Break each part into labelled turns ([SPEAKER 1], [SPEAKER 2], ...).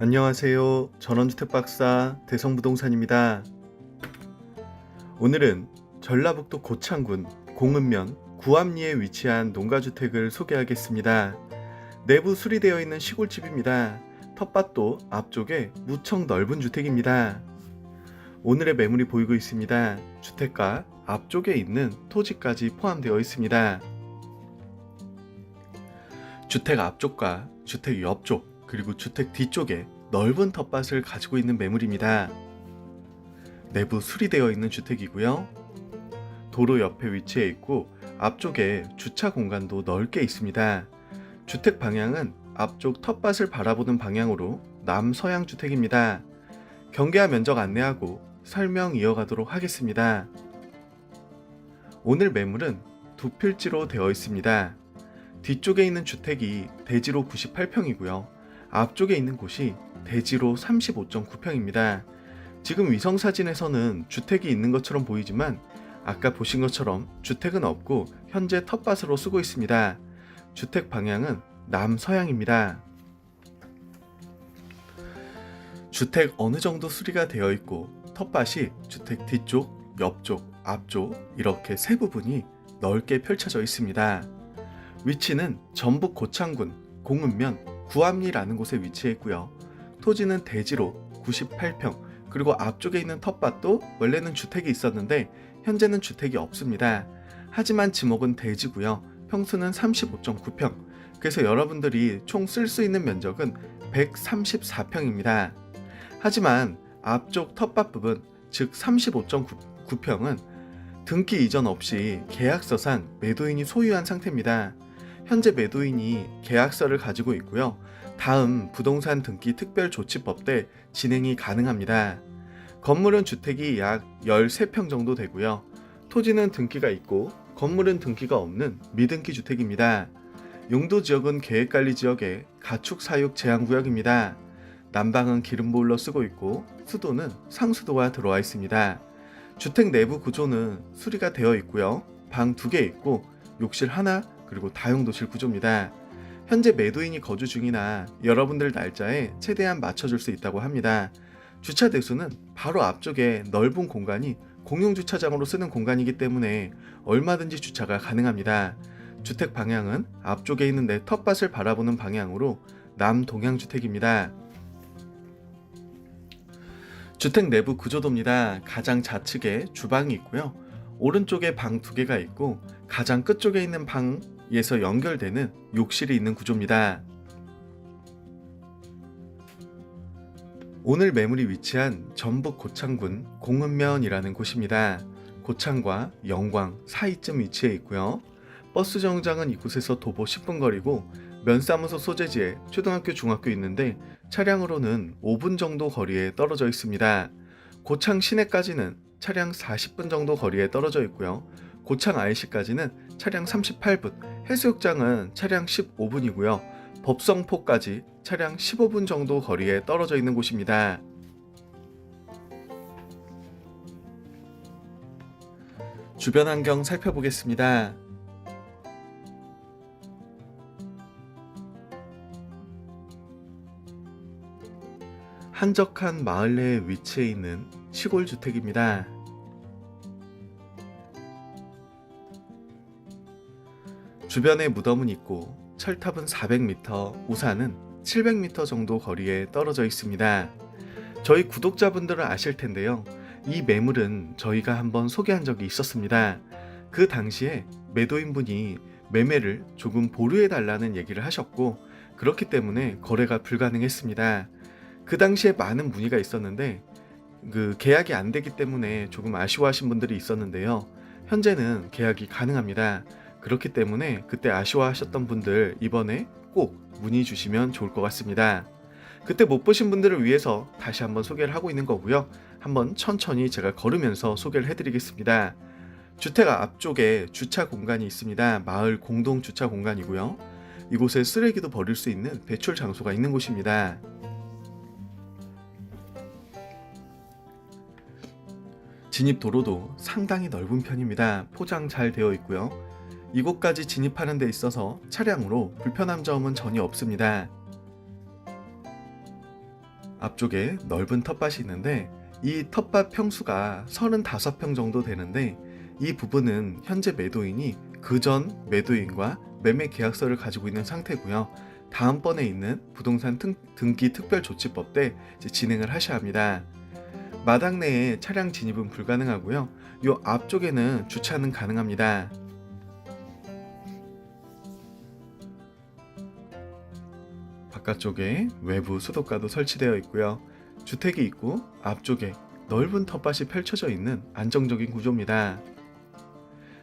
[SPEAKER 1] 안녕하세요. 전원주택 박사 대성부동산입니다. 오늘은 전라북도 고창군 공읍면 구암리에 위치한 농가주택을 소개하겠습니다. 내부 수리되어 있는 시골집입니다. 텃밭도 앞쪽에 무척 넓은 주택입니다. 오늘의 매물이 보이고 있습니다. 주택가 앞쪽에 있는 토지까지 포함되어 있습니다. 주택 앞쪽과 주택 옆쪽 그리고 주택 뒤쪽에 넓은 텃밭을 가지고 있는 매물입니다. 내부 수리되어 있는 주택이고요. 도로 옆에 위치해 있고 앞쪽에 주차 공간도 넓게 있습니다. 주택 방향은 앞쪽 텃밭을 바라보는 방향으로 남서양 주택입니다. 경계와 면적 안내하고 설명 이어가도록 하겠습니다. 오늘 매물은 두 필지로 되어 있습니다. 뒤쪽에 있는 주택이 대지로 98평이고요. 앞쪽에 있는 곳이 대지로 35.9평입니다. 지금 위성 사진에서는 주택이 있는 것처럼 보이지만 아까 보신 것처럼 주택은 없고 현재 텃밭으로 쓰고 있습니다. 주택 방향은 남서양입니다. 주택 어느 정도 수리가 되어 있고 텃밭이 주택 뒤쪽, 옆쪽, 앞쪽 이렇게 세 부분이 넓게 펼쳐져 있습니다. 위치는 전북 고창군 공읍면 구암리라는 곳에 위치해 있고요. 토지는 대지로 98평 그리고 앞쪽에 있는 텃밭도 원래는 주택이 있었는데 현재는 주택이 없습니다. 하지만 지목은 대지고요. 평수는 35.9평. 그래서 여러분들이 총 쓸 수 있는 면적은 134평입니다. 하지만 앞쪽 텃밭 부분 즉 35.9평은 등기 이전 없이 계약서상 매도인이 소유한 상태입니다. 현재 매도인이 계약서를 가지고 있고요. 다음 부동산 등기 특별 조치법 때 진행이 가능합니다. 건물은 주택이 약 13평 정도 되고요. 토지는 등기가 있고 건물은 등기가 없는 미등기 주택입니다. 용도 지역은 계획관리 지역의 가축 사육 제한 구역입니다. 난방은 기름 보일러 쓰고 있고 수도는 상수도가 들어와 있습니다. 주택 내부 구조는 수리가 되어 있고요. 방 두 개 있고 욕실 하나 그리고 다용도실 구조입니다. 현재 매도인이 거주 중이나 여러분들 날짜에 최대한 맞춰줄 수 있다고 합니다. 주차 대수는 바로 앞쪽에 넓은 공간이 공용 주차장으로 쓰는 공간이기 때문에 얼마든지 주차가 가능합니다. 주택 방향은 앞쪽에 있는 내 텃밭을 바라보는 방향으로 남동향 주택입니다. 주택 내부 구조도입니다. 가장 좌측에 주방이 있고요. 오른쪽에 방 두 개가 있고 가장 끝쪽에 있는 방 에서 연결되는 욕실이 있는 구조입니다. 오늘 매물이 위치한 전북 고창군 공읍면이라는 곳입니다. 고창과 영광 사이쯤 위치해 있고요. 버스 정장은 이곳에서 도보 10분 거리고 면사무소 소재지에 초등학교 중학교 있는데 차량으로는 5분 정도 거리에 떨어져 있습니다. 고창 시내까지는 차량 40분 정도 거리에 떨어져 있고요. 고창 IC까지는 차량 38분, 해수욕장은 차량 15분이고요. 법성포까지 차량 15분 정도 거리에 떨어져 있는 곳입니다. 주변 환경 살펴보겠습니다. 한적한 마을 내에 위치해 있는 시골 주택입니다. 주변에 무덤은 있고 철탑은 400m, 우산은 700m 정도 거리에 떨어져 있습니다. 저희 구독자분들은 아실 텐데요. 이 매물은 저희가 한번 소개한 적이 있었습니다. 그 당시에 매도인분이 매매를 조금 보류해 달라는 얘기를 하셨고 그렇기 때문에 거래가 불가능했습니다. 그 당시에 많은 문의가 있었는데 그 계약이 안 되기 때문에 조금 아쉬워하신 분들이 있었는데요. 현재는 계약이 가능합니다. 그렇기 때문에 그때 아쉬워하셨던 분들 이번에 꼭 문의 주시면 좋을 것 같습니다. 그때 못 보신 분들을 위해서 다시 한번 소개를 하고 있는 거고요. 한번 천천히 제가 걸으면서 소개를 해드리겠습니다. 주택 앞쪽에 주차 공간이 있습니다. 마을 공동 주차 공간이고요. 이곳에 쓰레기도 버릴 수 있는 배출 장소가 있는 곳입니다. 진입 도로도 상당히 넓은 편입니다. 포장 잘 되어 있고요. 이곳까지 진입하는 데 있어서 차량으로 불편한 점은 전혀 없습니다. 앞쪽에 넓은 텃밭이 있는데 이 텃밭 평수가 35평 정도 되는데 이 부분은 현재 매도인이 그 전 매도인과 매매 계약서를 가지고 있는 상태고요. 다음번에 있는 부동산 등, 등기 특별조치법 때 진행을 하셔야 합니다. 마당 내에 차량 진입은 불가능하고요. 요 앞쪽에는 주차는 가능합니다. 바깥쪽에 외부 수도가도 설치되어 있고요. 주택이 있고 앞쪽에 넓은 텃밭이 펼쳐져 있는 안정적인 구조입니다.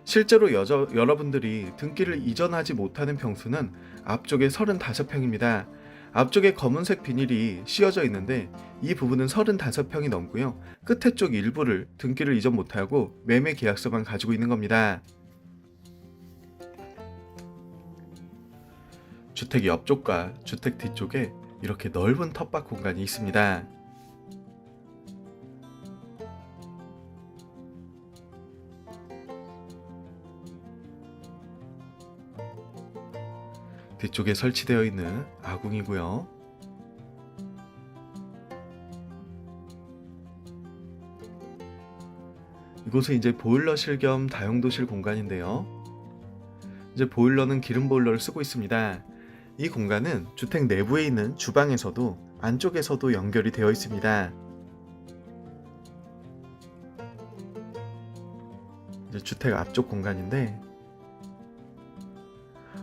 [SPEAKER 1] 실제로 여저, 여러분들이 등기를 이전하지 못하는 평수는 앞쪽에 35평입니다. 앞쪽에 검은색 비닐이 씌워져 있는데 이 부분은 35평이 넘고요. 끝에 쪽 일부를 등기를 이전 못하고 매매 계약서만 가지고 있는 겁니다. 주택 옆쪽과 주택 뒤쪽에 이렇게 넓은 텃밭 공간이 있습니다. 뒤쪽에 설치되어 있는 아궁이고요. 이곳은 이제 보일러실 겸 다용도실 공간인데요. 이제 보일러는 기름 보일러를 쓰고 있습니다. 이 공간은 주택 내부에 있는 주방에서도 안쪽에서도 연결이 되어 있습니다. 주택 앞쪽 공간인데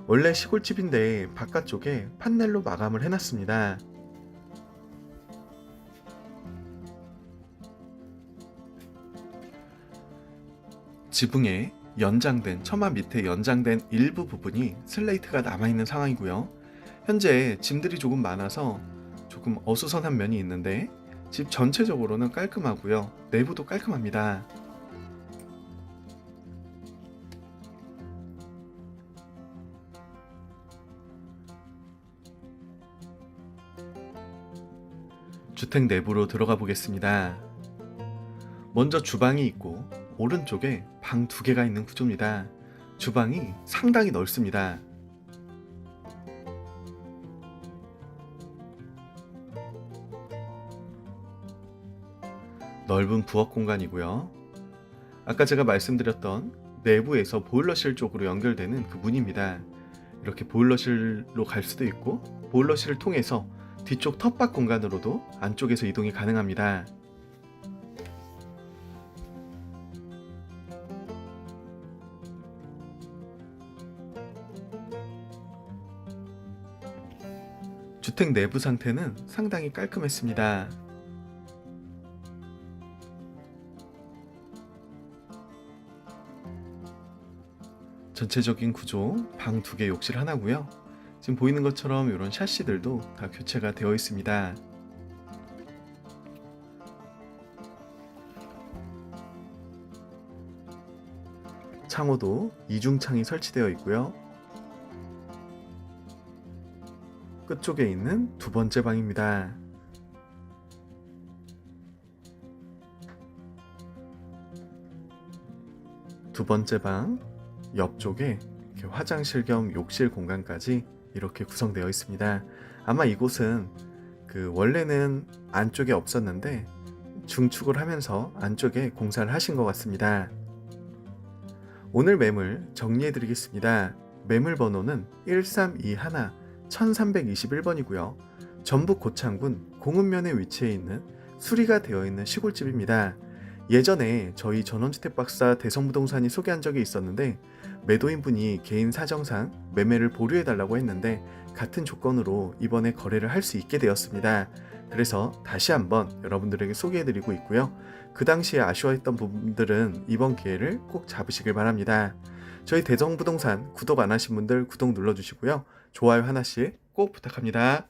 [SPEAKER 1] 원래 시골집인데 바깥쪽에 판넬로 마감을 해놨습니다. 지붕에 연장된 처마 밑에 연장된 일부 부분이 슬레이트가 남아있는 상황이고요. 현재 짐들이 조금 많아서 조금 어수선한 면이 있는데 집 전체적으로는 깔끔하고요. 내부도 깔끔합니다. 주택 내부로 들어가 보겠습니다. 먼저 주방이 있고 오른쪽에 방 두 개가 있는 구조입니다. 주방이 상당히 넓습니다. 넓은 부엌 공간이고요. 아까 제가 말씀드렸던 내부에서 보일러실 쪽으로 연결되는 그 문입니다. 이렇게 보일러실로 갈 수도 있고 보일러실을 통해서 뒤쪽 텃밭 공간으로도 안쪽에서 이동이 가능합니다. 주택 내부 상태는 상당히 깔끔했습니다. 전체적인 구조 방 두 개 욕실 하나고요. 지금 보이는 것처럼 이런 샤시들도 다 교체가 되어 있습니다. 창호도 이중창이 설치되어 있고요. 끝쪽에 있는 두 번째 방입니다. 두 번째 방 옆쪽에 화장실 겸 욕실 공간까지 이렇게 구성되어 있습니다. 아마 이곳은 그 원래는 안쪽에 없었는데 중축을 하면서 안쪽에 공사를 하신 것 같습니다. 오늘 매물 정리해 드리겠습니다. 매물 번호는 1321 1321번이고요. 전북 고창군 공읍면에 위치해 있는 수리가 되어 있는 시골집입니다. 예전에 저희 전원주택 박사 대성부동산이 소개한 적이 있었는데 매도인분이 개인 사정상 매매를 보류해 달라고 했는데 같은 조건으로 이번에 거래를 할 수 있게 되었습니다. 그래서 다시 한번 여러분들에게 소개해 드리고 있고요. 그 당시에 아쉬워했던 부분들은 이번 기회를 꼭 잡으시길 바랍니다. 저희 대성부동산 구독 안 하신 분들 구독 눌러 주시고요. 좋아요 하나씩 꼭 부탁합니다.